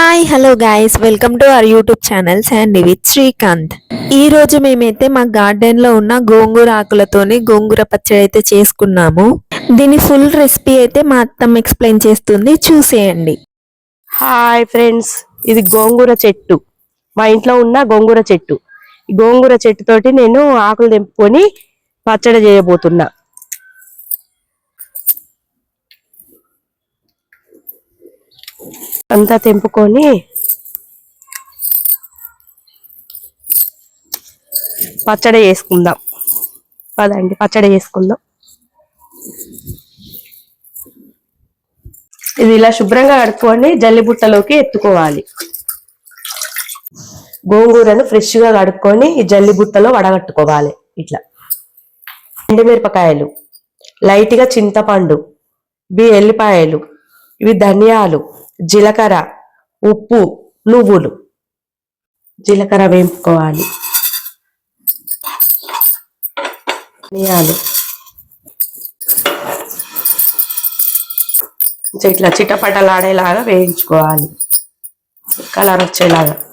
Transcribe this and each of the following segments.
Hi hello guys welcome to our YouTube channel Sandy with Srikanth ఈ రోజు మేమైతే మా గార్డెన్లో ఉన్న గోంగూర ఆకులతోని గోంగూర పచ్చడి అయితే చేసుకున్నాము. దీని ఫుల్ రెసిపీ అయితే మా అత్తమ్మ ఎక్స్ప్లెయిన్ చేస్తుంది. చూసేయండి. హాయ్ ఫ్రెండ్స్ ఇది గోంగూర చెట్టు. మా ఇంట్లో ఉన్న గోంగూర చెట్టు. గోంగూర చెట్టు తోటి నేను ఆకులు తెంపుకొని పచ్చడి చేయబోతున్నా. అంతా తెంపుకొని పచ్చడి చేసుకుందాం. పదండి పచ్చడి చేసుకుందాం. ఇది ఇలా శుభ్రంగా కడుక్కొని జల్లిబుట్టలోకి ఎత్తుకోవాలి. గోంగూరను ఫ్రెష్గా కడుక్కొని ఈ జల్లిబుట్టలో వడగట్టుకోవాలి. ఇట్లా. ఎండుమిరపకాయలు లైట్గా చింతపండు బి ఎల్లిపాయలు ఇవి ధనియాలు జీలకర్ర ఉప్పు నువ్వులు. జీలకర్ర వేపుకోవాలి. ధనియాలు ఇట్లా చిటపటలాడేలాగా వేయించుకోవాలి. కలర్ వచ్చేలాగా.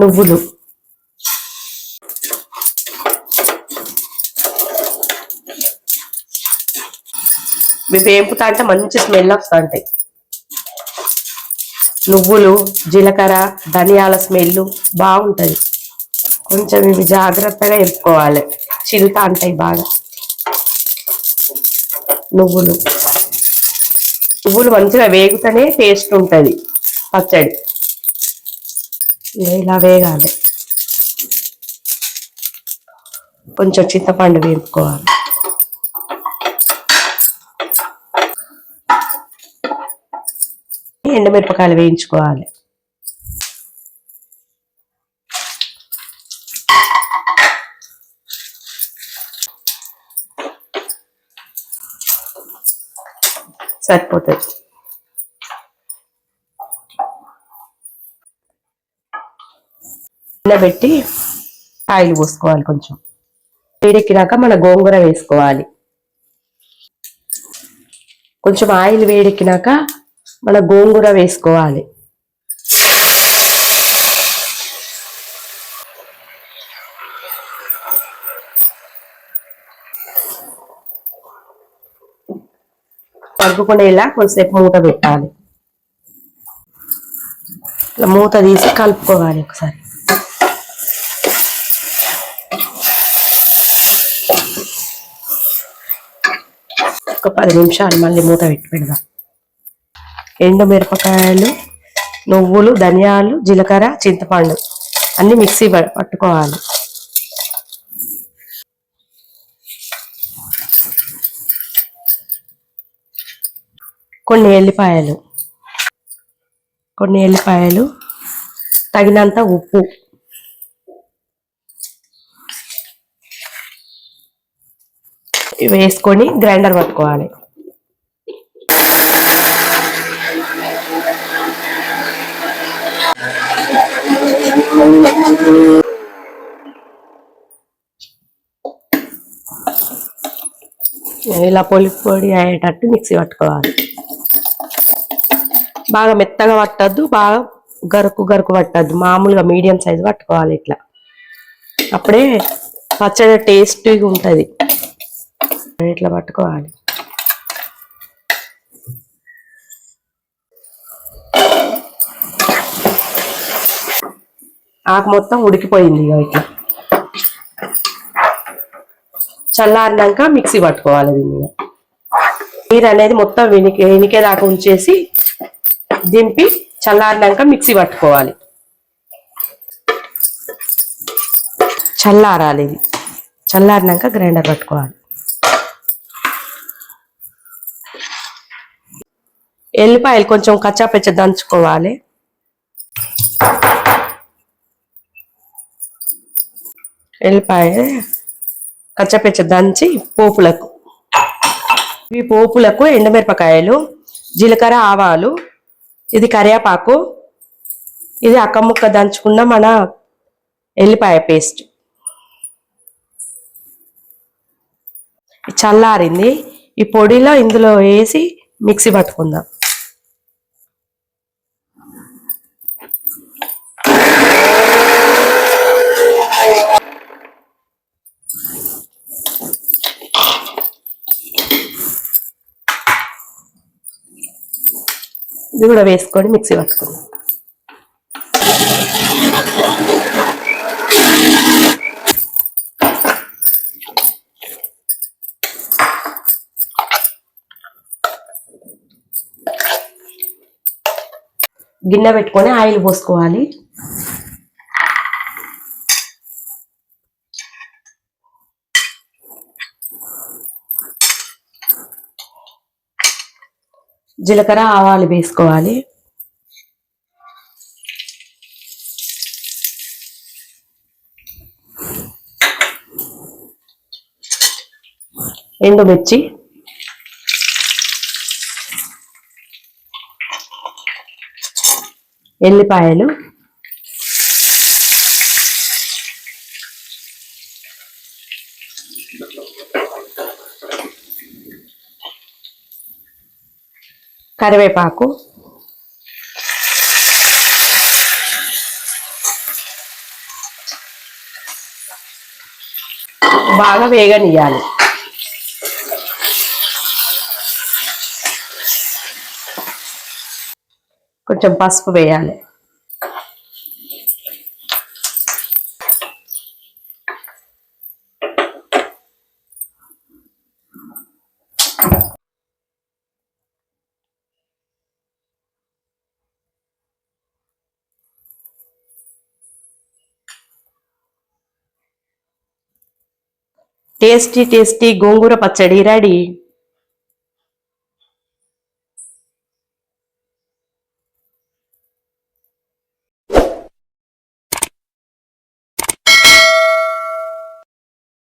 నువ్వులు. ఇవి వేపుతా అంటే మంచి స్మెల్ వస్తూ ఉంటాయి నువ్వులు జీలకర్ర ధనియాల స్మెల్ బాగుంటుంది. కొంచెం ఇవి జాగ్రత్తగా ఎంపుకోవాలి చిలుత అంటాయి బాగా. నువ్వులు. నువ్వులు మంచిగా వేగుతూనే టేస్ట్ ఉంటుంది. పచ్చడి. ఇలా వేగాలి. కొంచెం చింతపండు వేపుకోవాలి. ఎండుమిరపకాయలు వేయించుకోవాలి. సరిపోతుంది పెట్టి ఆయిల్ పోసుకోవాలి కొంచెం. వేడెక్కినాక మన గోంగూర వేసుకోవాలి. కొంచెం ఆయిల్ వేడెక్కినాక మన గోంగూర వేసుకోవాలి. కలుపుకునేలా కొంచెంసేపు మూత పెట్టాలి. ఇట్లా మూత తీసి కలుపుకోవాలి ఒకసారి. ఒక పది నిమిషాలు మళ్ళీ మూత పెట్టి పెడదాం. ఎండు మిరపకాయలు నువ్వులు ధనియాలు జీలకర్ర చింతపండు అన్ని మిక్సీ పట్టుకోవాలి. కొన్ని ఎల్లిపాయలు కొన్ని ఎల్లిపాయలు తగినంత ఉప్పు. వేసుకొని గ్రైండర్ పట్టుకోవాలి. ఇలా పొలిపు పొడి అయ్యేటట్టు మిక్సీ పట్టుకోవాలి. బాగా మెత్తగా పట్టద్దు బాగా గరుకు గరుకు పట్టద్దు. మామూలుగా మీడియం సైజు పట్టుకోవాలి ఇట్లా. అప్పుడే పచ్చడి టేస్టీగా ఉంటుంది. ఇట్లా పట్టుకోవాలి. ఆకు మొత్తం ఉడికిపోయింది ఇట్లా. చల్లారినాక మిక్సీ పట్టుకోవాలి దీన్ని నీరు అనేది మొత్తం వెనికే వెనికేదాకా ఉంచేసి దింపి చల్లారినాక మిక్సీ పట్టుకోవాలి. చల్లారాలి ఇది. చల్లారినాక గ్రైండర్ పట్టుకోవాలి. ఎల్లిపాయలు కొంచెం కచ్చాపెచ్చ దంచుకోవాలి. ఎల్లిపాయ కచ్చపెచ్చ దంచి పోపులకు. ఇవి పోపులకు ఎండుమిరపకాయలు జీలకర్ర ఆవాలు ఇది కరివేపాకు ఇది అక్క ముక్క దంచుకున్న మన ఎల్లిపాయ పేస్ట్. చల్లారింది. ఈ పొడిలో ఇందులో వేసి మిక్సీ పట్టుకుందాం. ఇది కూడా వేసుకొని మిక్సీ పట్టుకుందాం. గిన్నె పెట్టుకొని ఆయిల్ పోసుకోవాలి. జీలకర్ర ఆవాలు వేసుకోవాలి. ఎండుమిర్చి. ఎల్లిపాయలు. కరివేపాకు. బాగా వేగనియాలి కొంచెం పసుపు వేయాలి. టేస్టీ టేస్టీ గోంగూర పచ్చడి రెడీ.